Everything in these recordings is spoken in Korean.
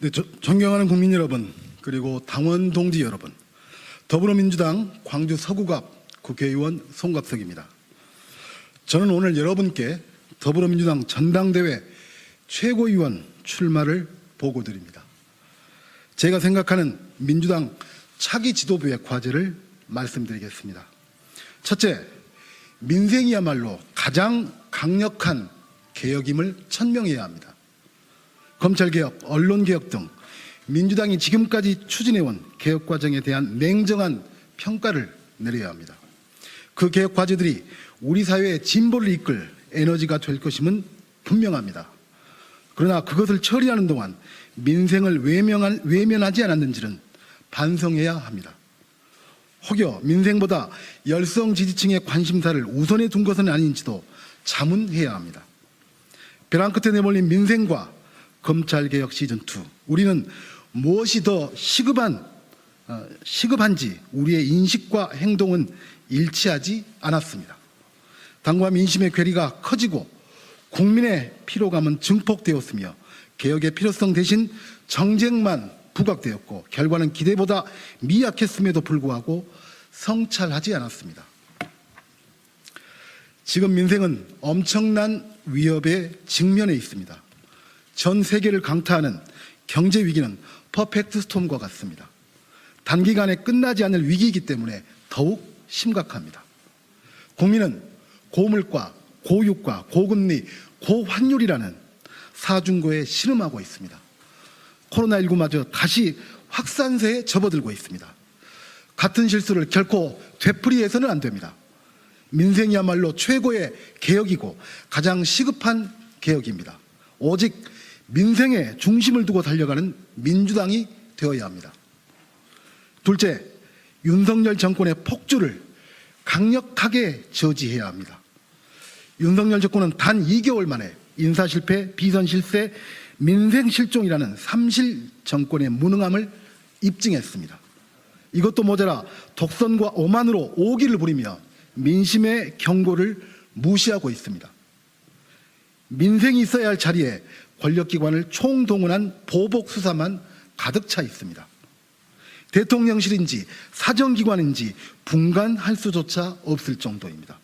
네, 저- 존경하는 국민 여러분, 그리고 당원 동지 여러분, 더불어민주당 광주 서구갑 국회의원 송갑석입니다. 저는 오늘 여러분께 더불어민주당 전당대회 최고위원 출마를 보고드립니다. 제가 생각하는 민주당 차기 지도부의 과제를 말씀드리겠습니다. 첫째, 민생이야말로 가장 강력한 개혁임을 천명해야 합니다. 검찰개혁, 언론개혁 등 민주당이 지금까지 추진해온 개혁 과정에 대한 냉정한 평가를 내려야 합니다. 그 개혁 과제들이 우리 사회의 진보를 이끌 에너지가 될 것임은 분명합니다. 그러나 그것을 처리하는 동안 민생을 외면한, 외면하지 않았는지는 반성해야 합니다. 혹여 민생보다 열성 지지층의 관심사를 우선에 둔 것은 아닌지도 자문해야 합니다. 벼랑 끝에 내몰린 민생과 검찰개혁 시즌2 우리는 무엇이 더 시급한 어, 시급한지 우리의 인식과 행동은 일치하지 않았습니다. 당과 민심의 괴리가 커지고 국민의 피로감은 증폭되었으며 개혁의 필요성 대신 정쟁만 부각되었고 결과는 기대보다 미약했음에도 불구하고 성찰하지 않았습니다. 지금 민생은 엄청난 위협에 직면해 있습니다. 전 세계를 강타하는 경제 위기는 퍼펙트 스톰과 같습니다. 단기간에 끝나지 않을 위기이기 때문에 더욱 심각합니다. 국민은 고물가, 고유가, 고금리, 고환율이라는 사중고에 신음하고 있습니다. 코로나19마저 다시 확산세에 접어들고 있습니다. 같은 실수를 결코 되풀이해서는 안 됩니다. 민생이야말로 최고의 개혁이고 가장 시급한 개혁입니다. 오직 민생에 중심을 두고 달려가는 민주당이 되어야 합니다. 둘째, 윤석열 정권의 폭주를 강력하게 저지해야 합니다. 윤석열 정권은 단 2개월 만에 인사 실패, 비선 실세, 민생 실종이라는 삼실 정권의 무능함을 입증했습니다. 이것도 모자라 독선과 오만으로 오기를 부리며 민심의 경고를 무시하고 있습니다. 민생이 있어야 할 자리에 권력기관을 총동원한 보복 수사만 가득 차 있습니다. 대통령실인지 사정기관인지 분간할 수조차 없을 정도입니다.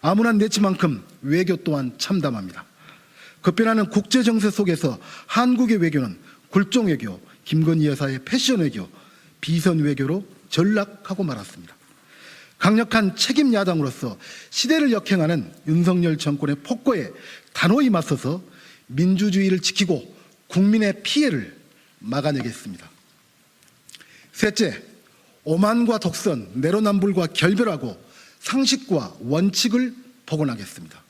아무나 내치만큼 외교 또한 참담합니다. 급변하는 국제 정세 속에서 한국의 외교는 굴종 외교, 김건희 여사의 패션 외교, 비선 외교로 전락하고 말았습니다. 강력한 책임 야당으로서 시대를 역행하는 윤석열 정권의 폭거에 단호히 맞서서 민주주의를 지키고 국민의 피해를 막아내겠습니다. 셋째, 오만과 독선, 내로남불과 결별하고 상식과 원칙을 복원하겠습니다.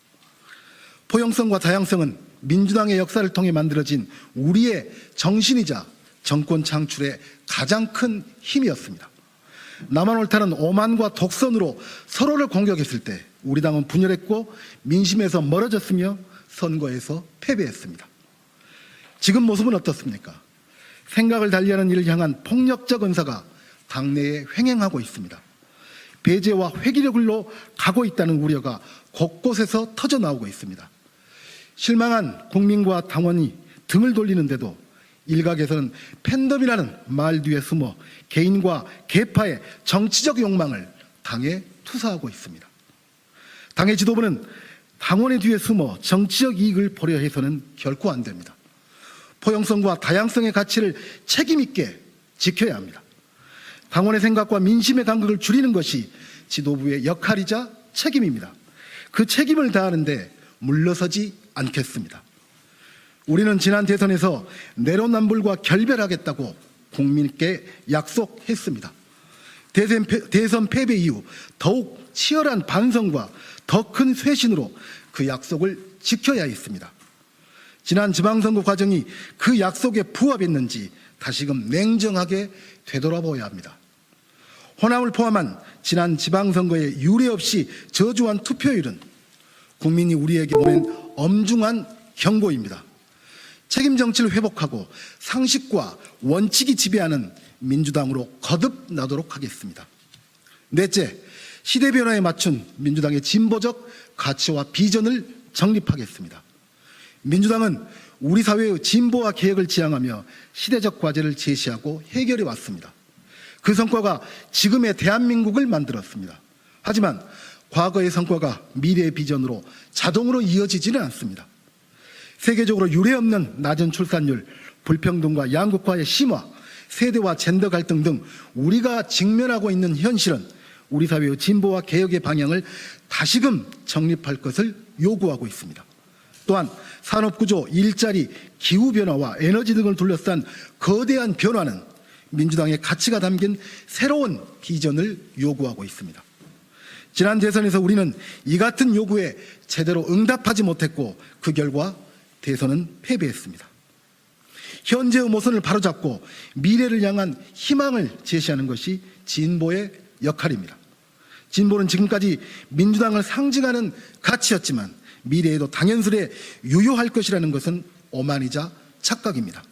포용성과 다양성은 민주당의 역사를 통해 만들어진 우리의 정신이자 정권 창출의 가장 큰 힘이었습니다. 나만 옳다는 오만과 독선으로 서로를 공격했을 때 우리 당은 분열했고 민심에서 멀어졌으며 선거에서 패배했습니다. 지금 모습은 어떻습니까? 생각을 달리하는 이를 향한 폭력적 언사가 당내에 횡행하고 있습니다. 배제와 회기력으로 가고 있다는 우려가 곳곳에서 터져 나오고 있습니다. 실망한 국민과 당원이 등을 돌리는데도 일각에서는 팬덤이라는 말 뒤에 숨어 개인과 계파의 정치적 욕망을 당에 투사하고 있습니다. 당의 지도부는 당원의 뒤에 숨어 정치적 이익을 보려 해서는 결코 안 됩니다. 포용성과 다양성의 가치를 책임있게 지켜야 합니다. 당원의 생각과 민심의 간극을 줄이는 것이 지도부의 역할이자 책임입니다. 그 책임을 다하는데 물러서지 않겠습니다. 우리는 지난 대선에서 내로남불과 결별하겠다고 국민께 약속했습니다. 대선, 패- 대선 패배 이후 더욱 치열한 반성과 더 큰 쇄신으로 그 약속을 지켜야 했습니다. 지난 지방선거 과정이 그 약속에 부합했는지 다시금 냉정하게 되돌아보아야 합니다. 호남을 포함한 지난 지방선거에 유례 없이 저조한 투표율은 국민이 우리에게 보낸 엄중한 경고입니다. 책임 정치를 회복하고 상식과 원칙이 지배하는 민주당으로 거듭나도록 하겠습니다. 넷째, 시대 변화에 맞춘 민주당의 진보적 가치와 비전을 정립하겠습니다. 민주당은 우리 사회의 진보와 개혁을 지향하며 시대적 과제를 제시하고 해결해 왔습니다. 그 성과가 지금의 대한민국을 만들었습니다. 하지만 과거의 성과가 미래의 비전으로 자동으로 이어지지는 않습니다. 세계적으로 유례없는 낮은 출산율, 불평등과 양극화의 심화, 세대와 젠더 갈등 등 우리가 직면하고 있는 현실은 우리 사회의 진보와 개혁의 방향을 다시금 정립할 것을 요구하고 있습니다. 또한 산업구조, 일자리, 기후변화와 에너지 등을 둘러싼 거대한 변화는 민주당의 가치가 담긴 새로운 비전을 요구하고 있습니다. 지난 대선에서 우리는 이 같은 요구에 제대로 응답하지 못했고 그 결과 대선은 패배했습니다. 현재의 모선을 바로잡고 미래를 향한 희망을 제시하는 것이 진보의 역할입니다. 진보는 지금까지 민주당을 상징하는 가치였지만 미래에도 당연스레 유효할 것이라는 것은 오만이자 착각입니다.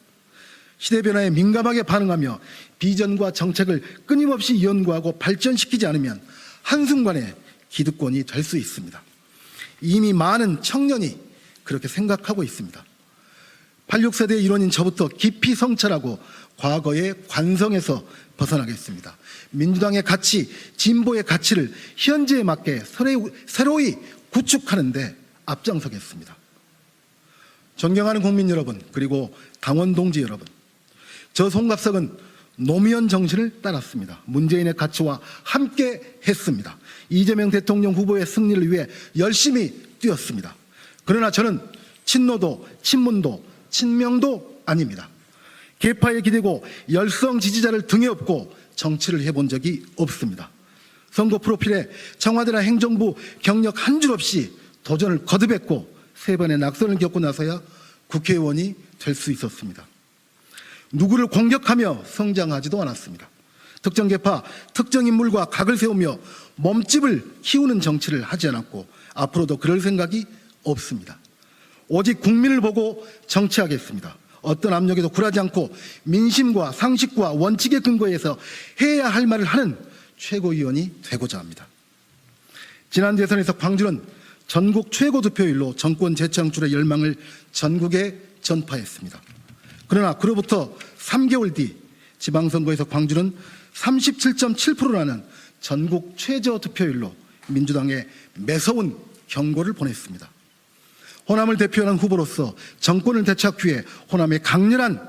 시대 변화에 민감하게 반응하며 비전과 정책을 끊임없이 연구하고 발전시키지 않으면 한순간에 기득권이 될 수 있습니다. 이미 많은 청년이 그렇게 생각하고 있습니다. 86세대 일원인 저부터 깊이 성찰하고 과거의 관성에서 벗어나겠습니다. 민주당의 가치, 진보의 가치를 현재에 맞게 새로이 구축하는데 앞장서겠습니다. 존경하는 국민 여러분, 그리고 당원 동지 여러분, 저 송갑석은 노무현 정신을 따랐습니다. 문재인의 가치와 함께 했습니다. 이재명 대통령 후보의 승리를 위해 열심히 뛰었습니다. 그러나 저는 친노도, 친문도, 친명도 아닙니다. 개파에 기대고 열성 지지자를 등에 업고 정치를 해본 적이 없습니다. 선거 프로필에 청와대나 행정부 경력 한 줄 없이 도전을 거듭했고 세 번의 낙선을 겪고 나서야 국회의원이 될 수 있었습니다. 누구를 공격하며 성장하지도 않았습니다. 특정 계파, 특정 인물과 각을 세우며 몸집을 키우는 정치를 하지 않았고 앞으로도 그럴 생각이 없습니다. 오직 국민을 보고 정치하겠습니다. 어떤 압력에도 굴하지 않고 민심과 상식과 원칙에 근거해서 해야 할 말을 하는 최고위원이 되고자 합니다. 지난 대선에서 광주는 전국 최고 득표율로 정권 재창출의 열망을 전국에 전파했습니다. 그러나 그로부터 3개월 뒤 지방선거에서 광주는 37.7%라는 전국 최저 득표율로 민주당에 매서운 경고를 보냈습니다. 호남을 대표하는 후보로서 정권을 되찾기 위해 호남의 강렬한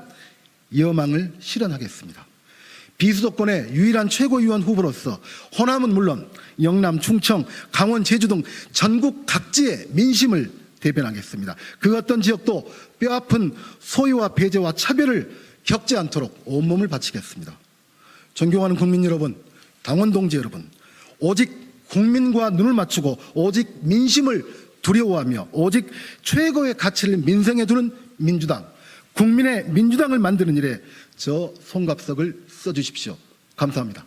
여망을 실현하겠습니다. 비수도권의 유일한 최고위원 후보로서 호남은 물론 영남, 충청, 강원, 제주 등 전국 각지의 민심을 대변하겠습니다. 그 어떤 지역도 뼈아픈 소유와 배제와 차별을 겪지 않도록 온몸을 바치겠습니다. 존경하는 국민 여러분, 당원 동지 여러분, 오직 국민과 눈을 맞추고 오직 민심을 두려워하며 오직 최고의 가치를 민생에 두는 민주당, 국민의 민주당을 만드는 일에 저 송갑석을 써주십시오. 감사합니다.